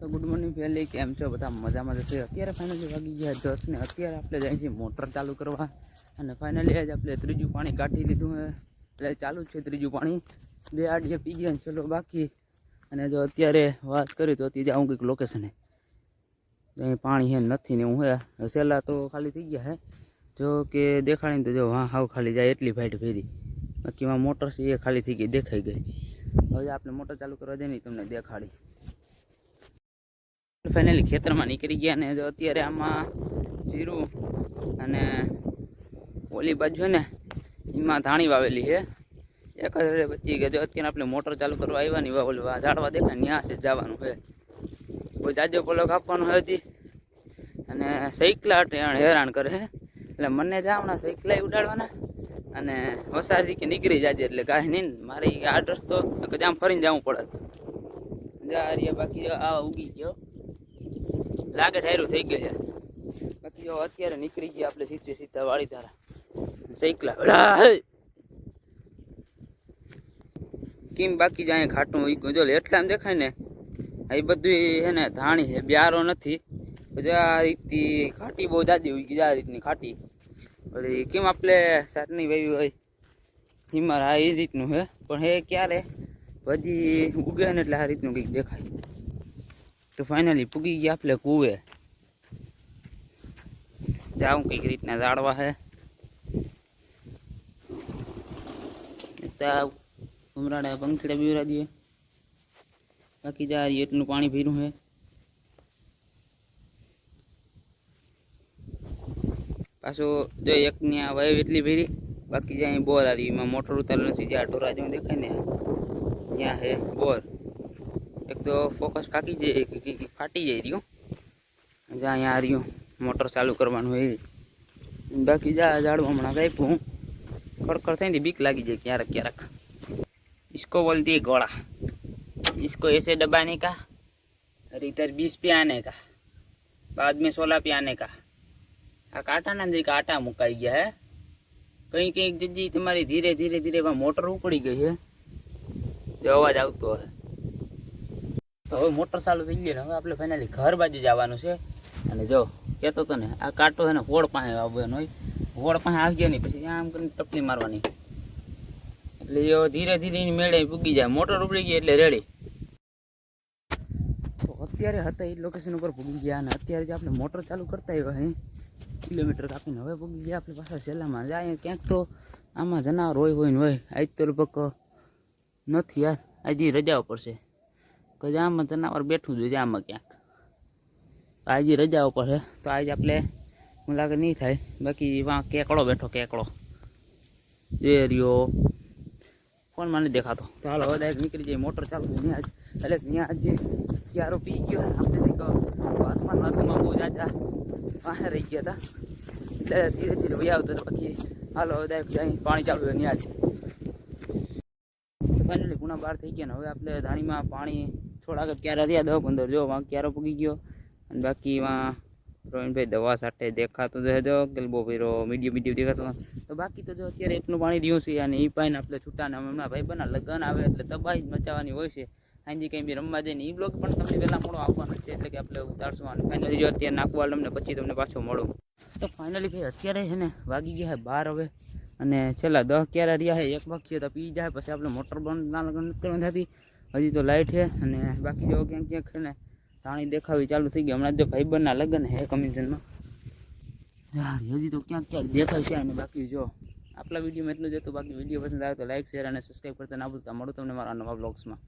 તો good morning પહેલી કેમ છો? બધા મજામાં જશે અત્યારે ફાઇનલી વાગી ગયા દસ ને અત્યારે આપણે જાય છીએ મોટર ચાલુ કરવા. અને ફાઇનલી આજે આપણે ત્રીજું પાણી કાઢી લીધું હે. એટલે ચાલુ છે ત્રીજું પાણી. બે આડીએ પી ગયા ચલો બાકી. અને જો અત્યારે વાત કરી તો અત્યારે આવું કંઈક લોકેશને અહીં પાણી હે નથી ને હું. હે સહેલા તો ખાલી થઈ ગયા હે. જો કે દેખાડીને તો જો હા, હાવ ખાલી જાય એટલી ફાઇટ ફેરી બાકી મોટર છે એ ખાલી થઈ ગઈ, દેખાઈ ગઈ. હવે આપણે મોટર ચાલુ કરવા જઈએ તમને દેખાડી. ફાઇનલી ખેતરમાં નીકળી ગયા ને જો અત્યારે આમાં જીરું અને ઓલી બાજુ ને એમાં ધાણી વાવેલી છે. એક હજાર બચી ગયા જો અત્યારે આપણે મોટર ચાલુ કરવા આવ્યા ની ઓલું ઝાડવા દેખાય ન્યા છે જવાનું છે. કોઈ જાજો પોલો કાપવાનો હતી અને સૈકલા હેરાન કરે છે. એટલે મને જાવના સૈકલા ઉડાડવાના. અને વસારથી કે નીકળી જાજે એટલે કાંઈ નહીં. મારે આ રસ્તો આમ ફરીને જવું પડે. જા બાકી આ ઉગી ગયો. લાગે ઠાયરું થઈ ગયું છે. બાકી જો અત્યારે નીકળી ગયા આપણે સીધે સીધા વાળી ધારા હે! કેમ બાકી જાય ખાટું ઈ જો એટલા દેખાય ને. આ ઈ બધું છે ને ધાણી છે બ્યારો નથી. બધા રીતથી ખાટી બહુ જાદી ઉગી જાય આ રીતની ખાટી. પછી કેમ આપણે સાતની વાવી હોય? હિમાર આ એ રીતનું છે પણ હે ક્યારે? બધી ઉગે ને એટલે આ રીતનું કંઈક દેખાય. તો ફાઇનલી પૂગી ગયા આપણે કુવે જાઉં કંઈક રીતના જાળવા હે ત્યાં ઉમરાડા પંખીડા બીવરા દઈએ બાકી જા રહી એટલું પાણી ભર્યું હે પાછું જો એક ની આ વાયુ એટલી ભરી બાકી જ્યાં બોર આ રહી એમાં મોટર ઉતારેલું નથી જ્યાં ઢોરા જેવું દેખાય ને ત્યાં હે બોર એક તો ફોકસ ફાકી જાય કે કે- કે ફાટી જાય રહ્યું જ્યાં અહીંયા રહ્યું મોટર ચાલુ કરવાનું હોય એ. બાકી જા ઝાડવા હમણાં કાપ્યું ખડખડ થઈને બીક લાગી જાય ક્યારેક ક્યારેક इसको बोलती है घोड़ा इसको ऐसे दबाने का और इधर बीस पे आने का बाद में सोलह पे आने का આ કાંટાના અંદર એક આટા મુકાઈ ગયા હે કંઈ કંઈક જગ્યાએ તમારી ધીરે ધીરે ધીરે એમાં મોટર ઉપડી ગઈ છે જો અવાજ આવતો હોય તો હવે મોટર ચાલુ થઈ ગઈ હવે આપણે ફાઇનલી ઘર બાજુ જવાનું છે. અને જો કહેતો હતો ને, આ કાંટો છે ને હોળ પાસે આવવાનો હોય. હોળ પાસે આવી ગયા નહીં, પછી આમ કરીને ટપલી મારવાની. એટલે એ ધીરે ધીરે એની મેળે પૂગી જાય. મોટર ઉપડી ગઈ એટલે રેડી તો અત્યારે હતા એ લોકેશન ઉપર પૂગી ગયા અને અત્યારે જે આપણે મોટર ચાલુ કરતા આવ્યા અહીં કિલોમીટર કાપીને હવે પૂગી ગયા. આપણે પાછા સેલામાં જાય ક્યાંક તો આમાં જનાવર હોય હોય ને હોય. આજ તો લગભગ નથી યાર. આજે રજા ઉપર છે કે આમાં જનાવર બેઠું જોઈએ આમાં ક્યાંક. આજે રજા ઉપર છે તો આજે આપણે મુલાકાત નહીં થાય. બાકી વાં કેકડો બેઠો, કેકડો. જે રહ્યો. ફોન મને દેખાતો. તો હાલો, હવે ડાયરેક્ટ નીકળી જાય મોટર ચાલુ ત્યાં જ એટલે ત્યાં જે ક્યારો પી ગયો આપણે વાતમાં વાતમાં બહુ જાજા પાસે રહી ગયા હતા. એટલે ધીરે ધીરે વહી આવતો હતો. પછી હાલો, હવે ડાયરેક્ટ પાણી ચાલુ ત્યાં જ ફાઇનલી ગુના બહાર થઈ ગયા ને, હવે આપણે ધાણીમાં પાણી થોડાક ક્યારે રહ્યા, દસ પંદર, જો વાં ક્યારો પૂગી ગયો. અને બાકી વાં રોહિણભાઈ દવા સાથે દેખાતો જ જો ગલબો ભર્યો મીડિયમ મીડિયમ દેખાતો તો બાકી તો જો અત્યારે એટલું પાણી રહ્યું છે અને એ પાણી આપણે છૂટા ને હમણાં ભાઈ બના લગ્ન આવે એટલે તબાહી જ મચાવવાની હોય છે. હાજી કંઈ બી રમવા જઈને એ બ્લોગ પણ તમને પહેલાં મોડો આવવાનો છે, એટલે કે આપણે ઉતારશું અને ફાઇનલી જો અત્યારે નાખવા તમને પછી તમને પાછો મળું. તો ફાઇનલી ભાઈ અત્યારે છે ને વાગી ગયા છે બાર હવે. અને છેલ્લા દસ ક્યારે રહ્યા છે એક વાગશે તો પી જાય, પછી આપણે મોટર બંધ ના લગન નથી હજી તો લાઇટ છે અને બાકી જો ક્યાંક ક્યાંક છે ને પાણી દેખાવી ચાલુ થઈ ગઈ. હમણાં જો ભાઈબંધના લગ્ન છે કમિશનમાં યાર હજી તો ક્યાંક ક્યાંક દેખાય છે અને બાકી જો આપણા વિડીયોમાં એટલું જ હતું. બાકી વીડિયો પસંદ આવે તો લાઇક શેર અને સબસ્ક્રાઈબ કરતા ના ભૂલતા. મળું તમને મારા નવા બ્લોગ્સમાં